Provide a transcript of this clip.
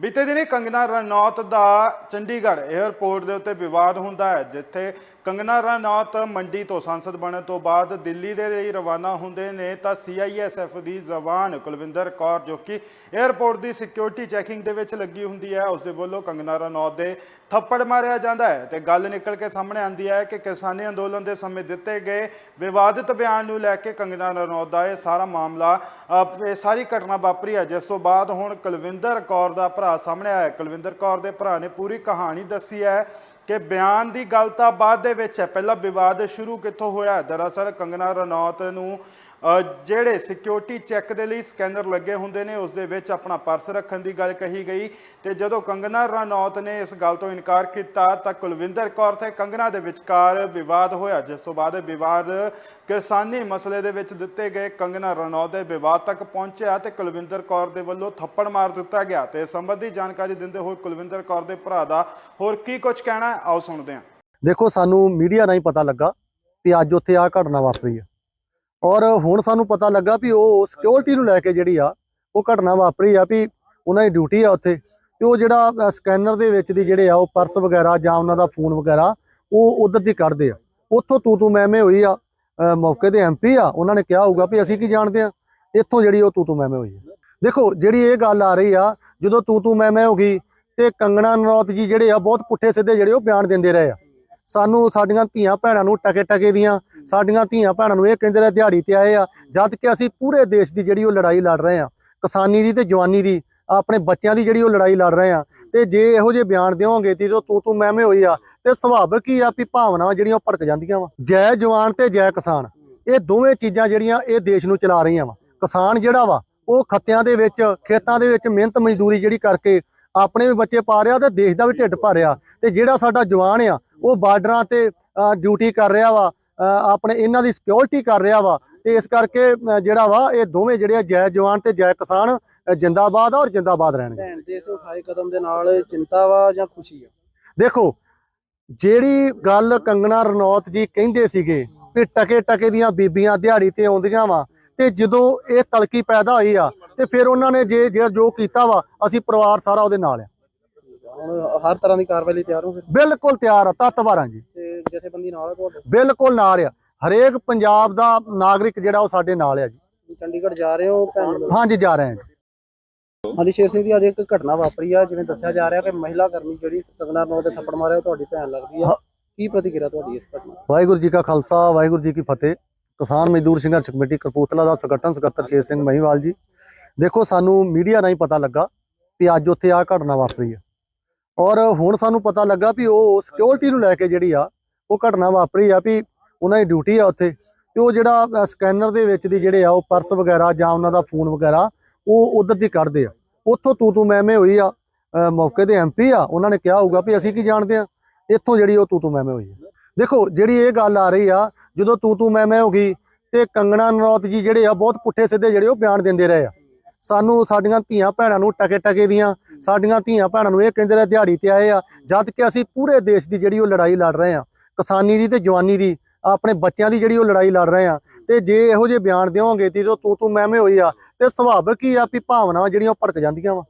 ਬੀਤੇ ਦਿਨੀ ਕੰਗਨਾ ਰਣੌਤ ਦਾ ਚੰਡੀਗੜ੍ਹ 에ਅਰਪੋਰਟ ਦੇ ਉੱਤੇ ਵਿਵਾਦ ਹੁੰਦਾ ਹੈ ਜਿੱਥੇ ਕੰਗਨਾ ਰਣੌਤ ਮੰਡੀ ਤੋਂ ਸੰਸਦ ਬਣਨ ਤੋਂ ਬਾਅਦ ਦਿੱਲੀ ਦੇ ਲਈ ਰਵਾਨਾ ਹੁੰਦੇ ਨੇ, ਤਾਂ ਸੀਆਈਐਸਐਫ ਦੀ ਜਵਾਨ ਕੁਲਵਿੰਦਰ ਕੌਰ ਜੋ ਕਿ 에ਅਰਪੋਰਟ ਦੀ ਸਿਕਿਉਰਿਟੀ ਚੈਕਿੰਗ ਦੇ ਵਿੱਚ ਲੱਗੀ ਹੁੰਦੀ ਹੈ ਉਸ ਦੇ ਵੱਲੋਂ ਕੰਗਨਾ ਰਣੌਤ ਦੇ ਥੱਪੜ ਮਾਰਿਆ ਜਾਂਦਾ ਹੈ ਤੇ ਗੱਲ ਨਿਕਲ ਕੇ ਸਾਹਮਣੇ ਆਉਂਦੀ ਹੈ ਕਿ ਕਿਸਾਨੀ ਅੰਦੋਲਨ ਦੇ ਸਮੇਂ ਦਿੱਤੇ ਗਏ ਵਿਵਾਦਿਤ ਬਿਆਨ ਨੂੰ ਲੈ ਕੇ ਕੰਗਨਾ ਰਣੌਤ ਦਾ ਇਹ ਸਾਰਾ ਮਾਮਲਾ ਇਹ ਸਾਰੀ ਘਟਨਾ ਵਾਪਰੀ ਹੈ, ਜਿਸ ਤੋਂ ਬਾਅਦ ਹੁਣ ਕੁਲਵਿੰਦਰ ਕੌਰ ਦਾ ਭਰਾ ਸਾਹਮਣੇ ਆਇਆ ਕੁਲਵਿੰਦਰ ਕੌਰ ਦੇ ਭਰਾ ਨੇ ਪੂਰੀ ਕਹਾਣੀ ਦੱਸੀ ਹੈ ਕਿ ਬਿਆਨ ਦੀ ਗੱਲ ਤਾਂ ਬਾਅਦ ਦੇ ਵਿੱਚ ਹੈ। ਪਹਿਲਾਂ ਵਿਵਾਦ ਸ਼ੁਰੂ ਕਿੱਥੋਂ ਹੋਇਆ ਦਰਅਸਲ ਕੰਗਨਾ ਰਣੌਤ ਨੂੰ ਜਿਹੜੇ ਸਿਕਿਉਰਿਟੀ ਚੈੱਕ ਦੇ ਲਈ ਸਕੈਨਰ ਲੱਗੇ ਹੁੰਦੇ ਨੇ ਉਸ ਦੇ ਵਿੱਚ ਆਪਣਾ ਪਰਸ ਰੱਖਣ ਦੀ ਗੱਲ ਕਹੀ ਗਈ। ਤੇ ਜਦੋਂ ਕੰਗਨਾ ਰਣੌਤ ਨੇ ਇਸ ਗੱਲ ਤੋਂ ਇਨਕਾਰ ਕੀਤਾ, ਤਾਂ ਕੁਲਵਿੰਦਰ ਕੌਰ ਤੇ ਕੰਗਨਾ ਦੇ ਵਿਚਕਾਰ ਵਿਵਾਦ ਹੋਇਆ, ਜਿਸ ਤੋਂ ਬਾਅਦ ਵਿਵਾਦ ਕਿਸਾਨੀ ਮਸਲੇ ਦੇ ਵਿੱਚ ਦਿੱਤੇ ਗਏ। ਕੰਗਨਾ ਰਣੌਤ ਦੇ ਵਿਵਾਦ ਤੱਕ ਪਹੁੰਚਿਆ ਤੇ ਕੁਲਵਿੰਦਰ ਕੌਰ ਦੇ ਵੱਲੋਂ ਥੱਪੜ ਮਾਰ ਦਿੱਤਾ ਗਿਆ। ਤੇ ਇਸ ਸੰਬੰਧੀ ਜਾਣਕਾਰੀ ਦਿੰਦੇ ਹੋਏ ਕੁਲਵਿੰਦਰ ਕੌਰ ਦੇ ਭਰਾ ਦਾ ਹੋਰ ਕੀ ਕੁਝ ਕਹਿਣਾ ਆਓ ਸੁਣਦੇ ਹਾਂ। ਦੇਖੋ, ਸਾਨੂੰ ਮੀਡੀਆ ਰਾਹੀਂ ਪਤਾ ਲੱਗਾ ਵੀ ਅੱਜ ਉੱਥੇ ਆ ਘਟਨਾ ਵਾਪਰੀ ਹੈ। ਔਰ ਹੁਣ ਸਾਨੂੰ ਪਤਾ ਲੱਗਾ ਵੀ ਉਹ ਸਿਕਿਉਰਿਟੀ ਨੂੰ ਲੈ ਕੇ ਜਿਹੜੀ ਆ, ਉਹ ਘਟਨਾ ਵਾਪਰੀ ਆ ਵੀ ਉਹਨਾਂ ਦੀ ਡਿਊਟੀ ਆ ਉੱਥੇ। ਤੇ ਉਹ ਜਿਹੜਾ ਸਕੈਨਰ ਦੇ ਵਿੱਚ ਦੀ ਜਿਹੜੇ ਆ, ਉਹ ਪਰਸ ਵਗੈਰਾ ਜਾਂ ਉਹਨਾਂ ਦਾ ਫੋਨ ਵਗੈਰਾ, ਉਹ ਉਧਰ ਦੀ ਕੱਢਦੇ ਆ। ਉੱਥੋਂ ਤੂੰ ਤੂੰ ਮੈਂ ਹੋਈ ਆ ਮੌਕੇ ਦੇ ਐਮਪੀ ਆ, ਉਹਨਾਂ ਨੇ ਕਿਹਾ ਹੋਊਗਾ ਵੀ ਅਸੀਂ ਕੀ ਜਾਣਦੇ ਆ? ਇੱਥੋਂ ਜਿਹੜੀ ਉਹ ਤੂੰ ਤੂੰ ਮੈਂ ਹੋਈ ਆ। ਦੇਖੋ, ਜਿਹੜੀ ਇਹ ਗੱਲ ਆ ਰਹੀ ਆ, ਜਦੋਂ ਤੂੰ ਤੂੰ ਮੈਂ ਹੋ ਗਈ, ਤੇ ਕੰਗਣਾ ਨਰੌਤ ਜੀ ਜਿਹੜੇ ਆ, ਬਹੁਤ ਪੁੱਠੇ ਸਿੱਧੇ ਜਿਹੜੇ ਉਹ ਬਿਆਨ ਦਿੰਦੇ ਰਹੇ ਆ। ਸਾਨੂੰ ਸਾਡੀਆਂ ਧੀਆਂ ਭੈਣਾਂ ਨੂੰ ਟਕੇ ਟਕੇ ਦੀਆਂ ਸਾਡੀਆਂ ਧੀਆਂ ਭੈਣਾਂ ਨੂੰ ਇਹ ਕਹਿੰਦੇ ਰਹੇ ਦਿਹਾੜੀ ਤੇ ਆਏ ਆ ਜਦ ਕਿ ਅਸੀਂ ਪੂਰੇ ਦੇਸ਼ ਦੀ ਜਿਹੜੀ ਉਹ ਲੜਾਈ ਲੜ ਰਹੇ ਆ ਕਿਸਾਨੀ ਦੀ ਤੇ ਜਵਾਨੀ ਦੀ ਆਪਣੇ ਬੱਚਿਆਂ ਦੀ ਜਿਹੜੀ ਉਹ ਲੜਾਈ ਲੜ ਰਹੇ ਆ। ਤੇ ਜੇ ਇਹੋ ਜਿਹੇ ਬਿਆਨ ਦਿਓਗੇ ਤੇ ਜਦੋਂ ਤੂੰ ਤੂੰ ਮੈਂ ਮੈਂ ਹੋਈ ਆ ਤੇ ਸੁਭਾਵਿਕ ਹੀ ਆ ਵੀ ਭਾਵਨਾਵਾਂ ਜਿਹੜੀਆਂ ਉਹ ਭੜਕ ਜਾਂਦੀਆਂ ਵਾ? ਜੈ ਜਵਾਨ ਤੇ ਜੈ ਕਿਸਾਨ। ਇਹ ਦੋਵੇਂ ਚੀਜ਼ਾਂ ਜਿਹੜੀਆਂ ਇਹ ਦੇਸ਼ ਨੂੰ ਚਲਾ ਰਹੀਆਂ ਵਾ। ਕਿਸਾਨ ਜਿਹੜਾ ਵਾ ਉਹ ਖੱਤਿਆਂ ਦੇ ਵਿੱਚ ਖੇਤਾਂ ਦੇ ਵਿੱਚ ਮਿਹਨਤ ਮਜ਼ਦੂਰੀ ਜਿਹੜੀ ਕਰਕੇ ਆਪਣੇ ਵੀ ਬੱਚੇ ਪਾ ਰਿਹਾ ਤੇ ਦੇਸ਼ ਦਾ ਵੀ ਢਿੱਡ ਭਰ ਰਿਹਾ। ਤੇ ਜਿਹੜਾ ਸਾਡਾ ਜਵਾਨ ਆ ਉਹ ਬਾਰਡਰਾਂ ਤੇ ਡਿਊਟੀ ਕਰ ਰਿਹਾ ਵਾ ਆਪਣੇ ਇਹਨਾਂ ਦੀ ਸਿਕਿਉਰਿਟੀ ਕਰ ਰਿਹਾ ਵਾ। ਤੇ ਇਸ ਕਰਕੇ ਜਿਹੜਾ ਵਾ ਇਹ ਦੋਵੇਂ ਜਿਹੜੇ ਜੈ ਜਵਾਨ ਤੇ ਜੈ ਕਿਸਾਨ ਜਿੰਦਾਬਾਦ ਆ ਔਰ ਜਿੰਦਾਬਾਦ ਰਹਿਣਗੇ। ਭੈਣ ਦੇ ਇਸ ਉਠਾਏ ਕਦਮ ਦੇ ਨਾਲ ਚਿੰਤਾ ਵਾ ਜਾਂ ਖੁਸ਼ੀ ਆ? ਦੇਖੋ ਜਿਹੜੀ ਗੱਲ ਕੰਗਣਾ ਰਣੌਤ ਜੀ ਕਹਿੰਦੇ ਸੀਗੇ ਕਿ ਟਕੇ ਟਕੇ ਦੀਆਂ ਬੀਬੀਆਂ ਦਿਹਾੜੀ ਤੇ ਆਉਂਦੀਆਂ ਵਾ ਤੇ ਜਦੋਂ ਇਹ ਤਲਕੀ ਪੈਦਾ ਹੋਈ ਆ ਤੇ ਫਿਰ ਉਹਨਾਂ ਨੇ ਜੇ ਜਿਹੜਾ ਜੋ ਕੀਤਾ ਵਾ ਅਸੀਂ ਪਰਿਵਾਰ ਸਾਰਾ ਉਹਦੇ ਨਾਲ ਆ। ਹੁਣ ਹਰ ਤਰ੍ਹਾਂ ਦੀ ਕਾਰਵਾਈ ਲਈ ਤਿਆਰ ਹੋ ਫਿਰ? ਬਿਲਕੁਲ ਤਿਆਰ ਆ ਤਤਵਾਰਾਂ ਜੀ। ਤੇ ਜਥੇਬੰਦੀ ਨਾਲ ਆ ਤੁਹਾਡੇ? ਬਿਲਕੁਲ ਨਾਲ ਆ। ਹਰੇਕ ਪੰਜਾਬ ਦਾ ਨਾਗਰਿਕ ਜਿਹੜਾ ਉਹ ਸਾਡੇ ਨਾਲ ਆ ਜੀ। ਚੰਡੀਗੜ੍ਹ ਜਾ ਰਹੇ ਹੋ ਨੂੰ ਹਾਂਜੀ ਜਾ ਰਹੇ ਹਾਂ ਜੀ। ਹਾਂਜੀ ਸ਼ੇਰ ਸਿੰਘ ਜੀ ਅੱਜ ਇੱਕ ਘਟਨਾ ਵਾਪਰੀ ਆ ਜਿਵੇਂ ਦੱਸਿਆ ਜਾ ਰਿਹਾ ਕਿ ਮਹਿਲਾ ਕਰਮੀ ਜਿਹੜੀ ਕੰਗਨਾ ਰਣੌਤ ਦੇ ਥੱਪੜ ਮਾਰਿਆ ਉਹ ਤੁਹਾਡੀ ਭੈਣ ਲੱਗਦੀ ਆ। ਕੀ ਪ੍ਰਤੀਕਿਰਿਆ ਤੁਹਾਡੀ ਇਸ ਘਟਨਾ ਵਾਹਿਗੁਰੂ ਜੀ ਕਾ ਖਾਲਸਾ ਵਾਹਿਗੁਰੂ ਜੀ ਕੀ ਫਤਿਹ। ਕਿਸਾਨ ਮਜ਼ਦੂਰ ਸੰਘਰਸ਼ ਕਮੇਟੀ ਕਪੂਰਥਲਾ ਦਾ ਸੰਗਠਨ ਸਕੱਤਰ ਸ਼ੇਰ ਸਿੰਘ ਮਹੀਵਾਲ ਜੀ। ਦੇਖੋ, ਸਾਨੂੰ ਮੀਡੀਆ ਰਾਹੀਂ ਪਤਾ ਲੱਗਾ ਵੀ ਅੱਜ ਉੱਥੇ ਆ ਘਟਨਾ ਵਾਪਰੀ ਆ ਔਰ ਹੁਣ ਸਾਨੂੰ ਪਤਾ ਲੱਗਾ ਵੀ ਉਹ ਸਿਕਿਉਰਿਟੀ ਨੂੰ ਲੈ ਕੇ ਜਿਹੜੀ ਆ, ਉਹ ਘਟਨਾ ਵਾਪਰੀ ਆ ਵੀ ਉਹਨਾਂ ਦੀ ਡਿਊਟੀ ਆ ਉੱਥੇ। ਤੇ ਉਹ ਜਿਹੜਾ ਸਕੈਨਰ ਦੇ ਵਿੱਚ ਦੀ ਜਿਹੜੇ ਆ, ਉਹ ਪਰਸ ਵਗੈਰਾ ਜਾਂ ਉਹਨਾਂ ਦਾ ਫੋਨ ਵਗੈਰਾ, ਉਹ ਉਧਰ ਦੀ ਕੱਢਦੇ ਆ। ਉੱਥੋਂ ਤੂੰ ਤੂੰ ਮੈਂ ਮੈਂ ਹੋਈ ਆ ਮੌਕੇ ਦੇ ਐਮਪੀ ਆ, ਉਹਨਾਂ ਨੇ ਕਿਹਾ ਹੋਊਗਾ ਵੀ ਅਸੀਂ ਕੀ ਜਾਣਦੇ ਆ? ਇੱਥੋਂ ਜਿਹੜੀ ਉਹ ਤੂੰ ਤੂੰ ਮੈਂ ਮੈਂ ਹੋਈ ਆ। ਦੇਖੋ, ਜਿਹੜੀ ਇਹ ਗੱਲ ਆ ਰਹੀ ਆ, ਜਦੋਂ ਤੂੰ ਤੂੰ ਮੈਂ ਮੈਂ ਹੋ ਗਈ ਤੇ ਕੰਗਣਾ ਨਰੌਤ ਜੀ ਜਿਹੜੇ ਆ, ਬਹੁਤ ਪੁੱਠੇ ਸਿੱਧੇ ਜਿਹੜੇ ਉਹ ਬਿਆਨ ਦਿੰਦੇ ਰਹੇ ਆ। ਸਾਨੂੰ ਸਾਡੀਆਂ ਧੀਆਂ ਭੈਣਾਂ ਨੂੰ ਟਕੇ ਟਕੇ ਦੀਆਂ, ਸਾਡੀਆਂ ਧੀਆਂ ਭੈਣਾਂ ਨੂੰ ਇਹ ਕਹਿੰਦੇ ਰਹੇ ਦਿਹਾੜੀ ਤੇ ਆਏ ਆ, ਜਦ ਕਿ ਅਸੀਂ ਪੂਰੇ ਦੇਸ਼ ਦੀ ਜਿਹੜੀ ਉਹ ਲੜਾਈ ਲੜ ਰਹੇ ਆ, ਕਿਸਾਨੀ ਦੀ ਤੇ ਜਵਾਨੀ ਦੀ, ਆਪਣੇ ਬੱਚਿਆਂ ਦੀ ਜਿਹੜੀ ਉਹ ਲੜਾਈ ਲੜ ਰਹੇ ਆ, ਤੇ ਜੇ ਇਹੋ ਜਿਹੇ ਬਿਆਨ ਦਿਓਗੇ ਤੇ ਜਦੋਂ ਤੂੰ ਤੂੰ ਮੈਂ ਹੋਈ ਆ, ਤੇ ਸੁਭਾਵਿਕ ਹੀ ਆ ਵੀ ਭਾਵਨਾਵਾਂ ਜਿਹੜੀਆਂ ਉਹ ਭੜਕ ਜਾਂਦੀਆਂ ਵਾ।